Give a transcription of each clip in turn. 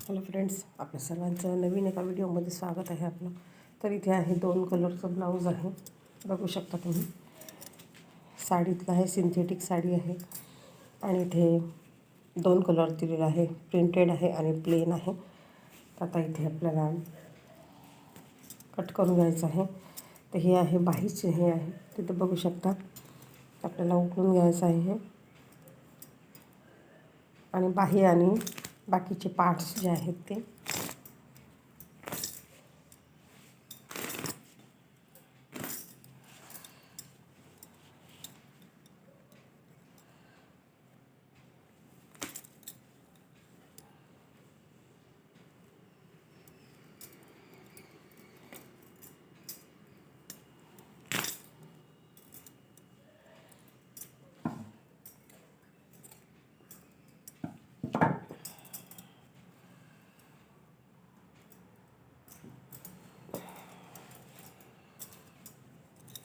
Hello friends आपल्या सर्वांचं नवीन एका व्हिडिओमध्ये स्वागत आहे आपलं. तर इथे आहे दोन कलरचं ब्लाऊज आहे. बघू शकता तुम्ही. साडीतलं आहे सिंथेटिक साडी आहे. आणि इथे दोन कलर दिलेला आहे. प्रिंटेड आहे आणि प्लेन आहे. तर आता इथे आपल्याला कट करून घ्यायचं आहे. तर हे आहे बाहीचे हे आहे. तिथे बघू शकता. आपल्याला उकळून घ्यायचं आहे. हे आणि बाही आणि बाकीचे पार्ट्स जे आहेत ते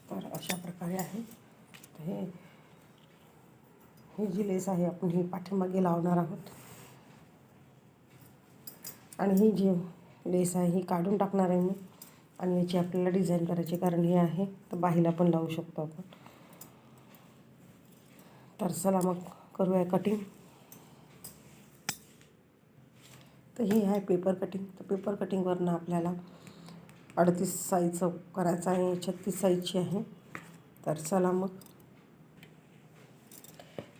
तर अशा प्रकारे आहे. तर हे ही जी लेस आहे आपण ही पाठीमागे लावणार आहोत. आणि ही जी लेस आहे ही काढून टाकणार आहे मी. आणि याची आपल्याला डिझाईन करायची कारण हे आहे तर बाहीला पण लावू शकतो आपण. तर चला मग करूया कटिंग तर ही आहे पेपर कटिंग तर पेपर कटिंगवरनं आपल्याला अडतीस साईजचं करायचं आहे छत्तीस साईजची आहे. तर चला मग.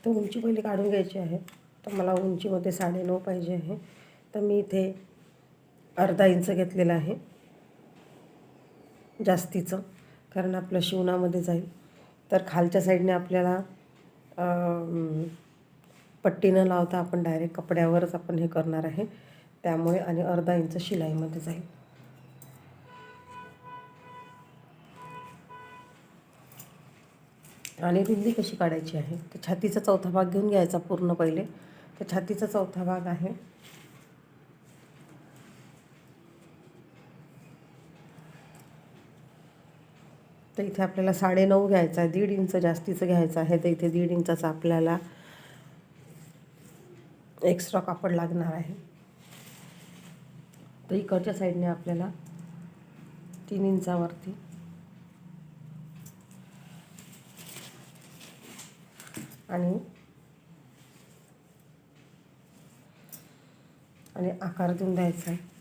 तर उंची पहिली काढून घ्यायची आहे. तर मला उंचीमध्ये साडेनऊ पाहिजे आहे. तर मी इथे अर्धा इंच घेतलेलं आहे. जास्तीचं कारण आपलं शिवणामध्ये जाईल. तर खालच्या साईडने आपल्याला पट्टी न लावता आपण डायरेक्ट कपड्यावरच आपण हे करणार आहे. त्यामुळे आणि अर्धा इंच शिलाईमध्ये जाईल. आणि रुंदी कशी काढायची आहे? तर छातीचा चौथा भाग घेऊन घ्यायचा पूर्ण पहिले. तर छातीचा चौथा भाग आहे. तर इथे आपल्याला साडेनऊ घ्यायचा आहे. दीड इंच जास्तीचं घ्यायचं आहे. तर इथे दीड इंचाचा आपल्याला एक्स्ट्रा कापड लागणार आहे. तर इकडच्या साईडने आपल्याला तीन इंचावरती आणि आणि आकार देऊन द्यायचा आहे.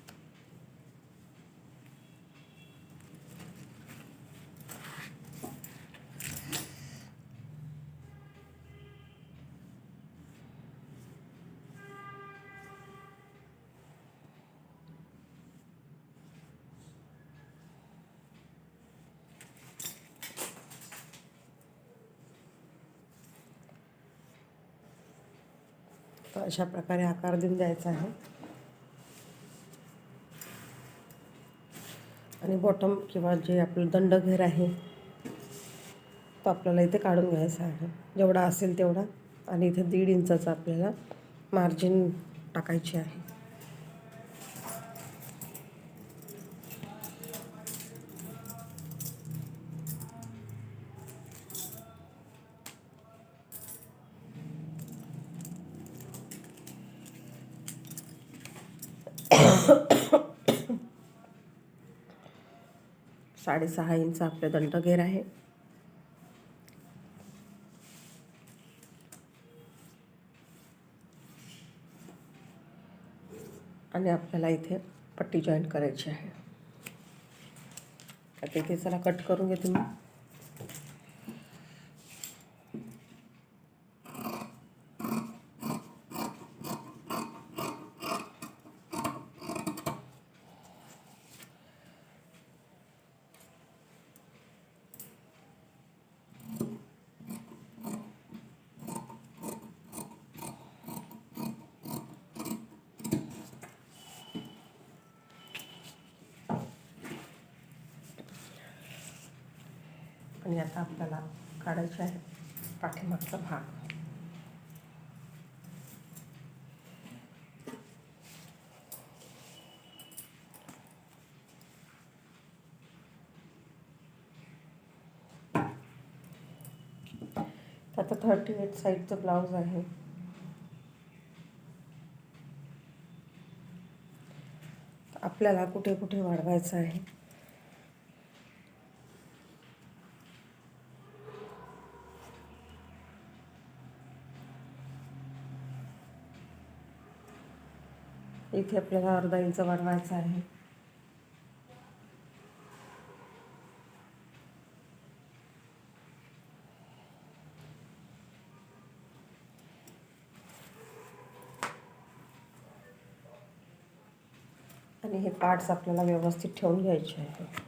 तर अशा प्रकारे आकार देऊन द्यायचा आहे. आणि बॉटम किंवा जे आपलं दंडघेर आहे तो आपल्याला इथे काढून घ्यायचा आहे. जेवढा असेल तेवढा. आणि इथे दीड इंचाचं आपल्याला मार्जिन टाकायची आहे. साडेसहा इंच आपलं दंडघेर आहे. आणि आपल्याला इथे पट्टी जॉईंट करायची आहे. आता इथे चला कट करून घेते मी. आणि आता आपल्याला काढायचे आहे पाठीमागचा भाग. आता थर्टी एट साईजचं ब्लाऊज आहे. आपल्याला कुठे कुठे वाढवायचं आहे? इथे आपल्याला अर्धा इंच वाढवायचा आहे. आणि हे पार्ट्स आपल्याला व्यवस्थित ठेवून घ्यायचे आहे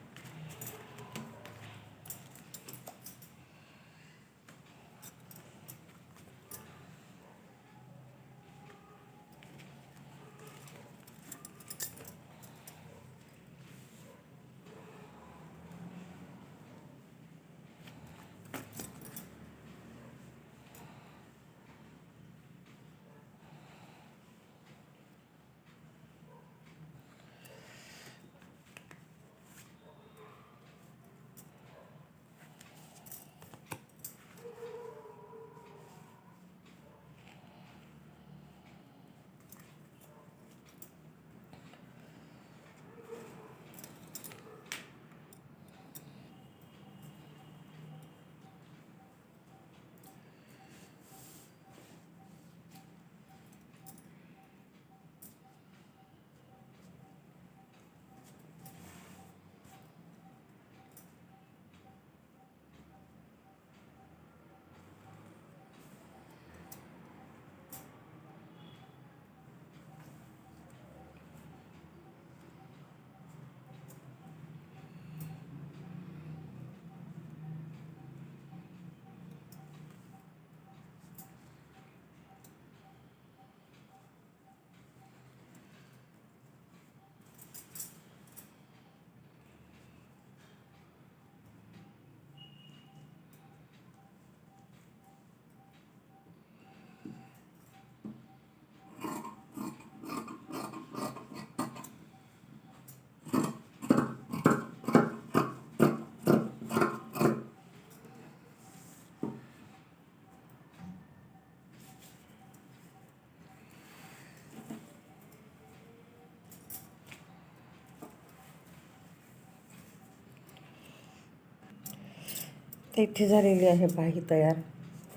तर इथे झालेली आहे बाही तयार.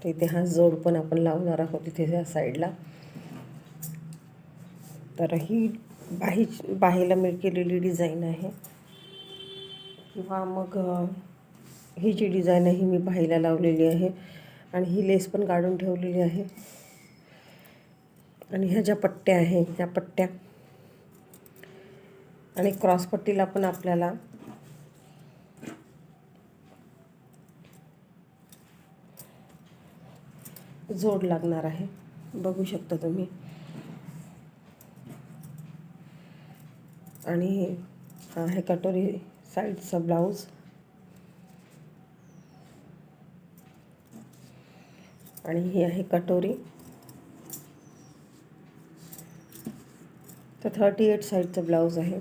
तर इथे हा जोड पण आपण लावणार आहोत इथे या साईडला. तर ही बाही बाहीला मी केलेली डिझाईन आहे. किंवा मग ही जी डिझाईन आहे ही मी बाहीला लावलेली आहे. आणि ही लेस पण काढून ठेवलेली आहे. आणि ह्या ज्या पट्ट्या आहे त्या पट्ट्या. आणि क्रॉसपट्टीला पण आपल्याला जोड लागणार आहे. बघू शकता तुम्ही. आणि हे आहे कटोरी साईडचा ब्लाऊज आणि ही आहे कटोरी. तर थर्टी एट साईडचं ब्लाऊज आहे.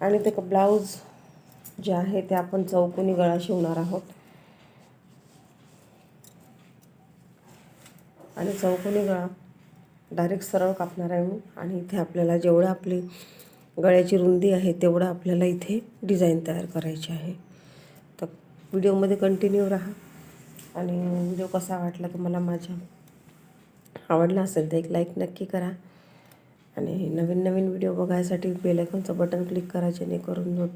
आणि ते ब्लाऊज जे आहे ते आपण चौकोनी गळा शिवणार आहोत. आणि चौकोनी गळा. डायरेक्ट सरळ कापणार आहे मी. आणि इथे आपल्याला जेवढं आपली गळ्याची रुंदी आहे तेवढं आपल्याला इथे डिझाईन तयार करायची आहे. तर व्हिडिओमध्ये कंटिन्यू राहा. आणि व्हिडिओ कसा वाटला तुम्हाला माझ्या? आवडला असेल तर एक लाईक नक्की करा. आणि नवीन नवीन व्हिडिओ बघायसाठी बेलायकॉनचं बटन क्लिक करा जेणेकरून नोट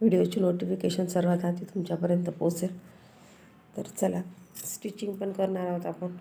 व्हिडिओची नोटिफिकेशन सर्वात आधी तुमच्यापर्यंत पोचेल तर चला स्टिचिंग पण करणार आहोत आपण.